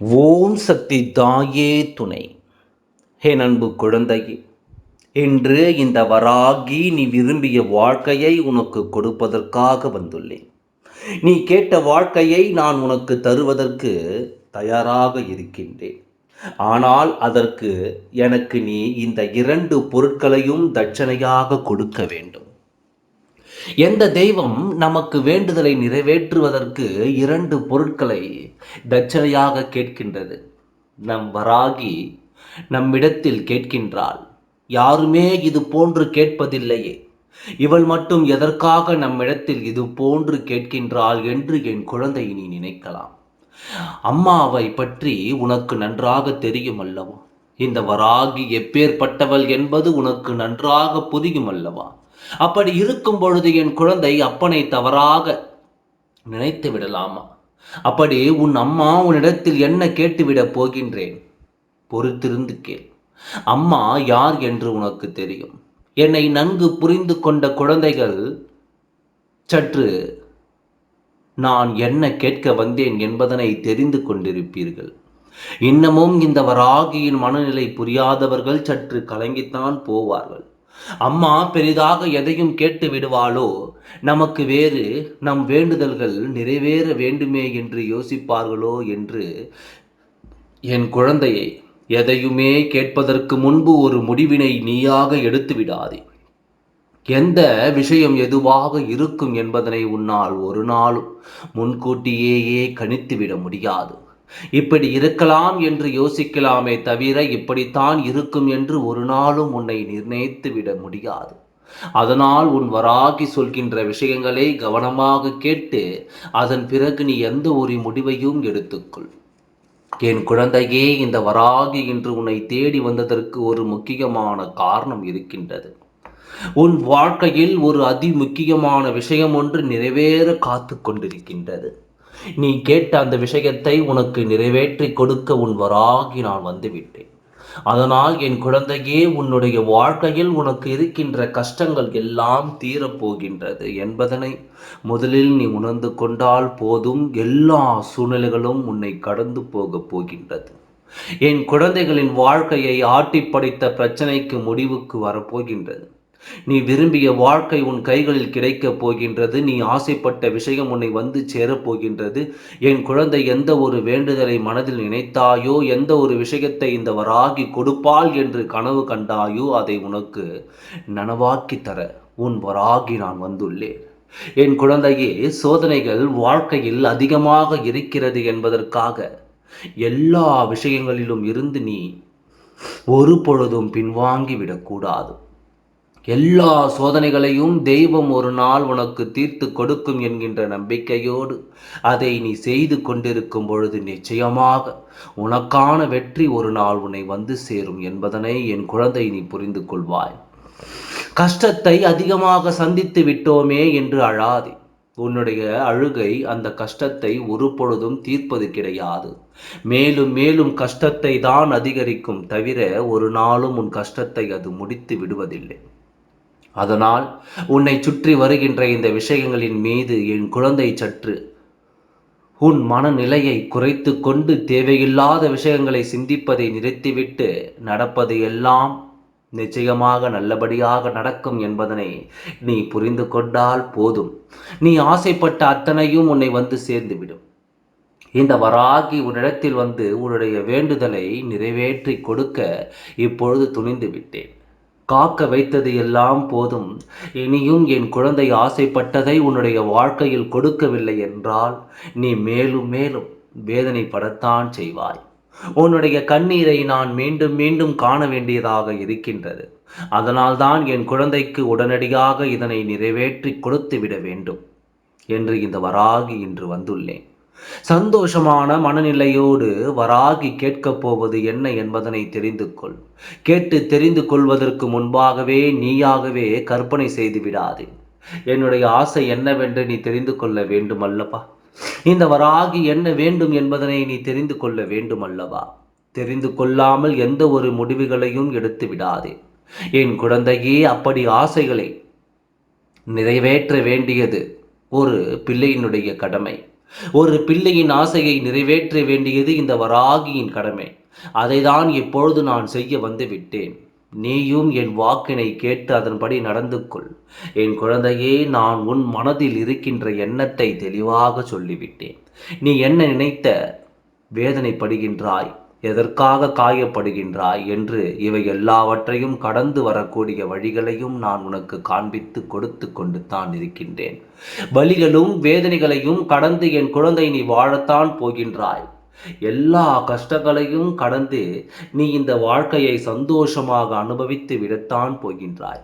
ஓம் சக்தி தாயே துணை. ஹே நண்பு குழந்தையே இன்று இந்த வராகி நீ விரும்பிய வாழ்க்கையை உனக்கு கொடுப்பதற்காக வந்துள்ளேன். நீ கேட்ட வாழ்க்கையை நான் உனக்கு தருவதற்கு தயாராக இருக்கின்றேன். ஆனால் அதற்கு எனக்கு நீ இந்த இரண்டு பொருட்களையும் தட்சணையாக கொடுக்க வேண்டும். எந்த தெய்வம் நமக்கு வேண்டுதலை நிறைவேற்றுவதற்கு இரண்டு பொருட்களை தட்சணையாக கேட்கின்றது. நம் வராகி நம்மிடத்தில் கேட்கின்றாள் யாருமே இது போன்று கேட்பதில்லையே. இவள் மட்டும் எதற்காக நம்மிடத்தில் இது போன்று கேட்கின்றாள் என்று என் குழந்தை நீ நினைக்கலாம். அம்மாவை பற்றி உனக்கு நன்றாக தெரியும் அல்லவா இந்த வராகி எப்பேற்பட்டவள் என்பது உனக்கு நன்றாக புரியும் அல்லவா அப்படி இருக்கும் பொழுது என் குழந்தை அப்பனை தவறாக நினைத்து விடலாமா? அப்படி உன் அம்மா உன்னிடத்தில் என்ன கேட்டுவிடப் போகின்றேன்? பொறுத்திருந்து கேள். அம்மா யார் என்று உனக்கு தெரியும். என்னை நன்கு புரிந்து கொண்ட குழந்தைகள் சற்று நான் என்ன கேட்க வந்தேன் என்பதனை தெரிந்து கொண்டிருப்பீர்கள். இன்னமும் இந்த வராகியின் மனநிலை புரியாதவர்கள் சற்று கலங்கித்தான் போவார்கள். அம்மா பெரிதாக எதையும் கேட்டு விடுவாளோ? நமக்கு வேறு நம் வேண்டுதல்கள் நிறைவேற வேண்டுமே என்று யோசிப்பார்களோ என்று என் குழந்தையை எதையுமே கேட்பதற்கு முன்பு ஒரு முடிவினை நீயாக எடுத்து விடாதே. எந்த விஷயம் எதுவாக இருக்கும் என்பதனை உன்னால் ஒரு நாளும் முன்கூட்டியேயே கணித்துவிட முடியாது. இப்படி இருக்கலாம் என்று யோசிக்கலாமே தவிர இப்படித்தான் இருக்கும் என்று ஒரு நாளும் உன்னை நிர்ணயித்து விட முடியாது. அதனால் உன் வராகி சொல்கின்ற விஷயங்களை கவனமாக கேட்டு அதன் பிறகு நீ எந்த ஒரு முடிவையும் எடுத்துக்கொள். என் குழந்தையே இந்த வராகி இன்று உன்னை தேடி வந்ததற்கு ஒரு முக்கியமான காரணம் இருக்கின்றது. உன் வாழ்க்கையில் ஒரு அதி முக்கியமான விஷயம் ஒன்று நிறைவேற காத்து கொண்டிருக்கின்றது. நீ கேட்ட அந்த விஷயத்தை உனக்கு நிறைவேற்றி கொடுக்க உன் வராகி நான் வந்துவிட்டேன். அதனால் என் குழந்தையே உன்னுடைய வாழ்க்கையில் உனக்கு இருக்கின்ற கஷ்டங்கள் எல்லாம் தீரப்போகின்றது என்பதனை முதலில் நீ உணர்ந்து கொண்டால் போதும். எல்லா சூழ்நிலைகளும் உன்னை கடந்து போகப் போகின்றது. என் குழந்தைகளின் வாழ்க்கையை ஆட்டி படைத்த பிரச்சனைக்கு முடிவுக்கு வரப்போகின்றது. நீ விரும்பிய வாழ்க்கை உன் கைகளில் கிடைக்கப் போகின்றது. நீ ஆசைப்பட்ட விஷயம் உன்னை வந்து சேரப்போகின்றது என் குழந்தை எந்த ஒரு வேண்டுதலை மனதில் நினைத்தாயோ எந்த ஒரு விஷயத்தை இந்த வராகி கொடுப்பாள் என்று கனவு கண்டாயோ அதை உனக்கு நனவாக்கி தர உன் வராகி நான் வந்துள்ளேன். என் குழந்தையே சோதனைகள் வாழ்க்கையில் அதிகமாக இருக்கிறது என்பதற்காக எல்லா விஷயங்களிலும் இருந்து நீ ஒரு பொழுதும் பின்வாங்கி விடக்கூடாது எல்லா சோதனைகளையும் தெய்வம் ஒரு நாள் உனக்கு தீர்த்து கொடுக்கும் என்கின்ற நம்பிக்கையோடு அதை நீ செய்து கொண்டிருக்கும் பொழுது நிச்சயமாக உனக்கான வெற்றி ஒரு நாள் உன்னை வந்து சேரும் என்பதனை என் குழந்தை நீ புரிந்து கொள்வாய். கஷ்டத்தை அதிகமாக சந்தித்து விட்டோமே என்று அழாதே. உன்னுடைய அழுகை அந்த கஷ்டத்தை ஒரு பொழுதும் தீர்ப்பது கிடையாது. மேலும் மேலும் கஷ்டத்தை தான் அதிகரிக்கும் தவிர ஒரு நாளும் உன் கஷ்டத்தை அது முடித்து விடுவதில்லை. அதனால் உன்னை சுற்றி வருகின்ற இந்த விஷயங்களின் மீது என் குழந்தை சற்று உன் மனநிலையை குறைத்து கொண்டு தேவையில்லாத விஷயங்களை சிந்திப்பதை நிறுத்திவிட்டு நடப்பது எல்லாம் நிச்சயமாக நல்லபடியாக நடக்கும் என்பதனை நீ புரிந்து கொண்டால் போதும். நீ ஆசைப்பட்ட அத்தனையும் உன்னை வந்து சேர்ந்துவிடும். இந்த வராகி உன்னிடத்தில் வந்து உன்னுடைய வேண்டுதலை நிறைவேற்றி கொடுக்க இப்பொழுது துணிந்து விட்டேன் காக்க வைத்தது எல்லாம் போதும். இனியும் என் குழந்தை ஆசைப்பட்டதை உன்னுடைய வாழ்க்கையில் கொடுக்கவில்லை என்றால் நீ மேலும் மேலும் வேதனைப்படத்தான் செய்வாய். உன்னுடைய கண்ணீரை நான் மீண்டும் மீண்டும் காண வேண்டியதாக இருக்கின்றது. அதனால்தான் என் குழந்தைக்கு உடனடியாக இதனை நிறைவேற்றி கொடுத்து விட வேண்டும் என்று இந்த வராகி இன்று வந்துள்ளேன். சந்தோஷமான மனநிலையோடு வராகி கேட்கப் போவது என்ன என்பதனை தெரிந்து கொள். கேட்டு தெரிந்து கொள்வதற்கு முன்பாகவே நீயாகவே கற்பனை செய்து விடாதே. என்னுடைய ஆசை என்னவென்று நீ தெரிந்து கொள்ள வேண்டும் அல்லவா இந்த வராகி என்ன வேண்டும் என்பதனை நீ தெரிந்து கொள்ள வேண்டும் அல்லவா தெரிந்து கொள்ளாமல் எந்த ஒரு முடிவுகளையும் எடுத்து விடாதே. என் குழந்தையே அப்படி ஆசைகளை நிறைவேற்ற வேண்டியது ஒரு பிள்ளையினுடைய கடமை. ஒரு பிள்ளையின் ஆசையை நிறைவேற்ற வேண்டியது இந்த வராகியின் கடமை. அதைதான் இப்பொழுது நான் செய்ய வந்து விட்டேன் நீயும் என் வாக்கினை கேட்டு அதன்படி நடந்து கொள் என் குழந்தையே நான் உன் மனதில் இருக்கின்ற எண்ணத்தை தெளிவாக சொல்லிவிட்டேன். நீ என்ன நினைத்த? வேதனைப்படுகின்றாய். எதற்காக காயப்படுகின்றாய் என்று இவை எல்லாவற்றையும் கடந்து வரக்கூடிய வழிகளையும் நான் உனக்கு காண்பித்து கொடுத்து கொண்டு தான் இருக்கின்றேன். வழிகளும் வேதனைகளையும் கடந்து என் குழந்தை நீ வாழத்தான் போகின்றாய். எல்லா கஷ்டங்களையும் கடந்து நீ இந்த வாழ்க்கையை சந்தோஷமாக அனுபவித்து விடத்தான் போகின்றாய்.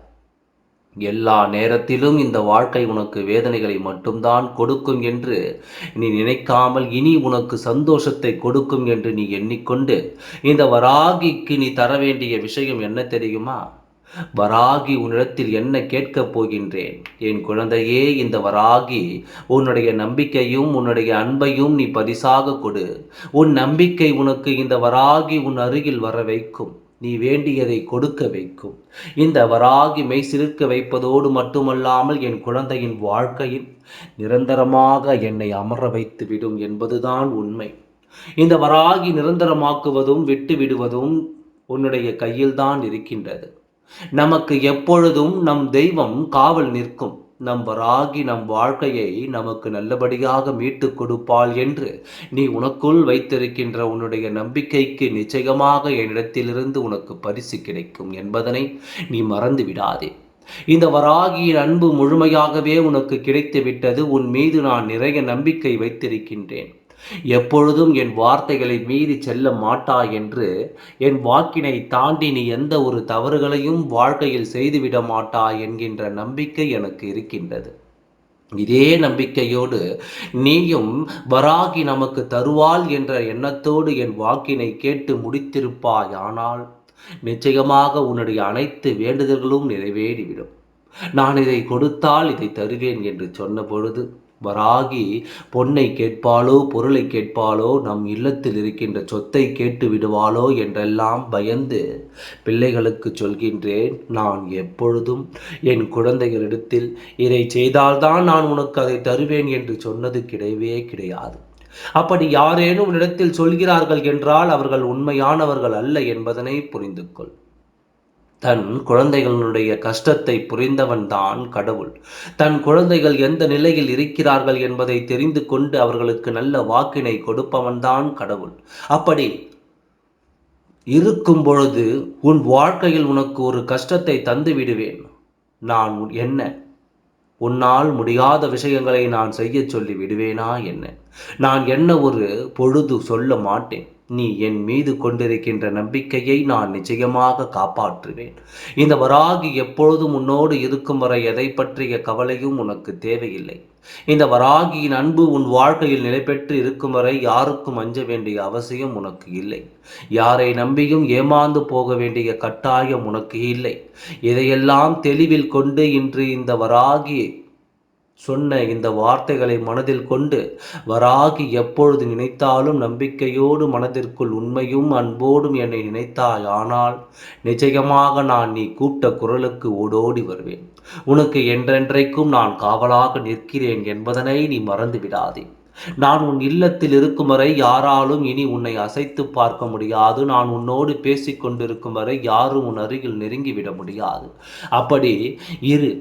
எல்லா நேரத்திலும் இந்த வாழ்க்கை உனக்கு வேதனைகளை மட்டும்தான் கொடுக்கும் என்று நீ நினைக்காமல் இனி உனக்கு சந்தோஷத்தை கொடுக்கும் என்று நீ எண்ணிக்கொண்டு இந்த வராகிக்கு நீ தர வேண்டிய விஷயம் என்ன தெரியுமா? வராகி உன்னிடத்தில் என்ன கேட்கப் போகின்றேன்? என் குழந்தையே இந்த வராகி உன்னுடைய நம்பிக்கையும் உன்னுடைய அன்பையும் நீ பரிசாக கொடு. உன் நம்பிக்கை உனக்கு இந்த வராகி உன் அருகில் வர வைக்கும். நீ வேண்டியதை கொடுக்க வைக்கும். இந்த வராகி மெய் சிலிர்க்க வைப்பதோடு மட்டுமல்லாமல் என் குழந்தையின் வாழ்க்கையில் நிரந்தரமாக என்னை அமர வைத்து விடும் என்பதுதான் உண்மை. இந்த வராகி நிரந்தரமாக்குவதும் விட்டு விடுவதும் உன்னுடைய கையில்தான் இருக்கின்றது. நமக்கு எப்பொழுதும் நம் தெய்வம் காவல் நிற்கும். நம் வராகி நம் வாழ்க்கையை நமக்கு நல்லபடியாக மீட்டு கொடுப்பாள் என்று நீ உனக்குள் வைத்திருக்கின்ற உன்னுடைய நம்பிக்கைக்கு நிச்சயமாக என்னிடத்திலிருந்து உனக்கு பரிசு கிடைக்கும் என்பதனை நீ மறந்து விடாதே இந்த வராகியின் அன்பு முழுமையாகவே உனக்கு கிடைத்து விட்டது உன் மீது நான் நிறைய நம்பிக்கை வைத்திருக்கின்றேன். எப்பொழுதும் என் வார்த்தைகளை மீறி செல்ல மாட்டாய் என்று என் வாக்கினை தாண்டி நீ எந்த ஒரு தவறுகளையும் வாழ்க்கையில் செய்துவிட மாட்டாய் என்கின்ற நம்பிக்கை எனக்கு இருக்கின்றது. இதே நம்பிக்கையோடு நீயும் வராகி நமக்கு தருவாள் என்ற எண்ணத்தோடு என் வாக்கினை கேட்டு முடித்திருப்பாய் ஆனால் நிச்சயமாக உன்னுடைய அனைத்து வேண்டுதல்களும் நிறைவேறிவிடும். நான் இதை கொடுத்தால் இதை தருவேன் என்று சொன்ன பொழுது வராகி பொன்னை கேட்பாளோ பொருளை கேட்பாளோ நம் இல்லத்தில் இருக்கின்ற சொத்தை கேட்டு விடுவாளோ என்றெல்லாம் பயந்து பிள்ளைகளுக்கு சொல்கின்றேன் நான் எப்பொழுதும் என் குழந்தைகளிடத்தில் இதை செய்தால்தான் நான் உனக்கு அதை தருவேன் என்று சொன்னது கிடையவே கிடையாது. அப்படி யாரேனும் இடத்தில் சொல்கிறார்கள் என்றால் அவர்கள் உண்மையானவர்கள் அல்ல என்பதனை புரிந்து கொள் தன் குழந்தைகளுடைய கஷ்டத்தை புரிந்தவன்தான் கடவுள். தன் குழந்தைகள் எந்த நிலையில் இருக்கிறார்கள் என்பதை தெரிந்து கொண்டு அவர்களுக்கு நல்ல வாக்கினை கொடுப்பவன்தான் கடவுள். அப்படி இருக்கும் பொழுது உன் வாழ்க்கையில் உனக்கு ஒரு கஷ்டத்தை தந்து விடுவேன். நான் என்ன? உன்னால் முடியாத விஷயங்களை நான் செய்ய சொல்லி விடுவேனா என்ன? நான் என்ன ஒரு பொழுது சொல்ல மாட்டேன். நீ என் மீது கொண்டிருக்கின்ற நம்பிக்கையை நான் நிச்சயமாக காப்பாற்றுவேன். இந்த வராகி எப்பொழுதும் உன்னோடு இருக்கும் வரை எதை பற்றிய கவலையும் உனக்கு தேவையில்லை. இந்த வராகியின் அன்பு உன் வாழ்க்கையில் நிலைபெற்று இருக்கும் வரை யாருக்கும் அஞ்ச வேண்டிய அவசியம் உனக்கு இல்லை. யாரை நம்பியும் ஏமாந்து போக வேண்டிய கட்டாயம் உனக்கு இல்லை. இதையெல்லாம் தெளிவில் கொண்டு இன்று இந்த வராகியை சொன்ன இந்த வார்த்தைகளை மனதில் கொண்டு வராகி எப்பொழுது நினைத்தாலும் நம்பிக்கையோடு மனதிற்குள் உண்மையும் அன்போடும் என்னை நினைத்தாய். ஆனால் நிச்சயமாக நான் நீ கூட்ட குரலுக்கு ஓடோடி வருவேன். உனக்கு என்றென்றைக்கும் நான் காவலாக நிற்கிறேன் என்பதனை நீ மறந்து விடாதே. நான் உன் இல்லத்தில் இருக்கும் வரை யாராலும் இனி உன்னை அசைத்து பார்க்க முடியாது. நான் உன்னோடு பேசிக்கொண்டிருக்கும் வரை யாரும் உன் அருகில் நெருங்கிவிட முடியாது. அப்படி இரு.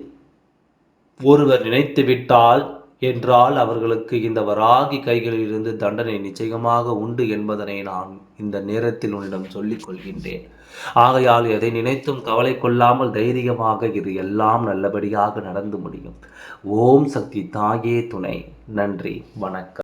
ஒருவர் நினைத்து விட்டால் என்றால் அவர்களுக்கு இந்த வராகி கைகளிலிருந்து தண்டனை நிச்சயமாக உண்டு என்பதனை நான் இந்த நேரத்தில் உன்னிடம் சொல்லிக் கொள்கின்றேன். ஆகையால் எதை நினைத்தும் கவலை கொள்ளாமல் தைரியமாக இது எல்லாம் நல்லபடியாக நடந்து முடியும். ஓம் சக்தி தாயே துணை. நன்றி. வணக்கம்.